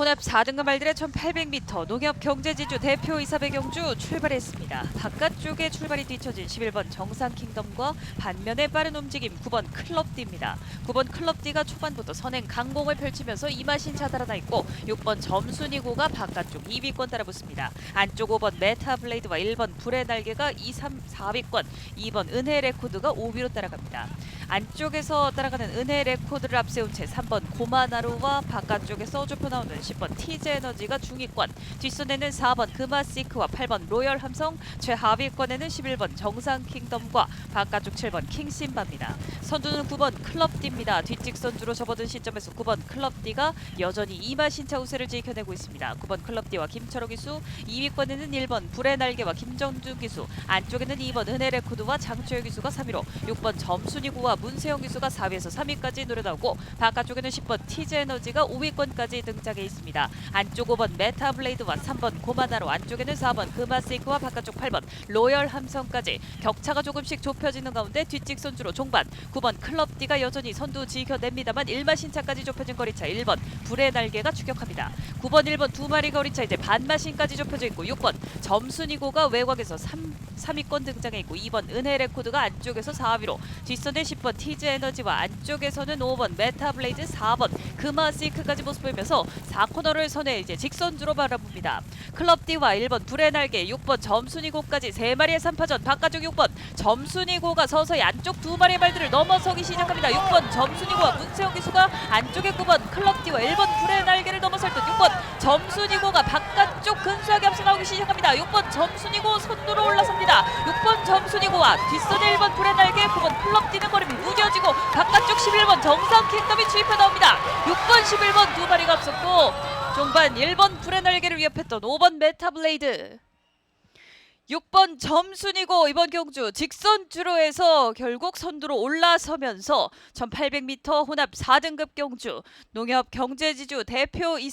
혼합 4등급 말들의 1800m 농협 경제지주 대표 이사 배 경주 출발했습니다. 바깥쪽에 출발이 뒤처진 11번 정상 킹덤과 반면에 빠른 움직임 9번 클럽디입니다. 9번 클럽디가 초반부터 선행 강공을 펼치면서 이마신 차 달아나 있고 6번 점순이고가 바깥쪽 2위권 따라붙습니다. 안쪽 5번 메타블레이드와 1번 불의 날개가 2, 3, 4위권 2번 은혜 레코드가 5위로 따라갑니다. 안쪽에서 따라가는 은혜 레코드를 앞세운 채 3번 고마나루와 바깥쪽에서 좁혀 나오는 10번 티제 에너지가 중위권, 뒷손에는 4번 금아시크와 8번 로열 함성, 최하위권에는 11번 정상 킹덤과 바깥쪽 7번 킹심바입니다. 선두는 9번 클럽디입니다. 뒷직 선두로 접어든 시점에서 9번 클럽디가 여전히 이마신차 우세를 지켜내고 있습니다. 9번 클럽디와 김철호 기수, 2위권에는 1번 불의 날개와 김정주 기수, 안쪽에는 2번 은혜 레코드와 장초열 기수가 3위로 6번 점순이구와 문세영 기수가 4위에서 3위까지 노려나오고 바깥쪽에는 10번 티즈 에너지가 5위권까지 등장해 있습니다. 안쪽 5번 메타블레이드와 3번 고마나로 안쪽에는 4번 금아세이크와 바깥쪽 8번 로열 함성까지 격차가 조금씩 좁혀지는 가운데 뒷직 선주로 종반 9번 클럽디가 여전히 선두 지켜냅니다만 일마신차까지 좁혀진 거리차 1번 불의 날개가 추격합니다. 9번 1번 두 마리 거리 차 이제 반마신까지 좁혀져 있고 6번 점순이고가 외곽에서 3, 3위권 등장해 있고 2번 은혜 레코드가 안쪽에서 4위로 뒷선에 10번 티즈 에너지와 안쪽에서는 5번 메타블레이드 4번 금아시크까지 모습 보이면서 4코너를 선에 이제 직선주로 바라봅니다. 클럽 D와 1번 불의 날개 6번 점순이고까지 3마리의 3파전 바깥쪽 6번 점순이고가 서서히 안쪽 두 마리의 말들을 넘어서기 시작합니다. 6번 점순이고와 문세영 기수가 안쪽에 9번 클럽 D와 1번 불의 날개를 넘어설 듯 6번 점순이고가 바깥쪽 근소하게 앞서 나오기 시작합니다. 6번 점순이고 선두로 올라섭니다. 6번 점순이고와 뒷선에 1번 불의 날개 9번 클럽 D는 걸음이 무뎌지고 바깥쪽 11번 정상 킹덤이 주입해 나옵니다. 6번 11번 두 마리가 앞섰고 종반 1번 불의 날개를 위협했던 5번 메타블레이드 6번 점순이고 이번 경주 직선 주로에서 결국 선두로 올라서면서 1800m 혼합 4등급 경주 농협 경제지주 대표 이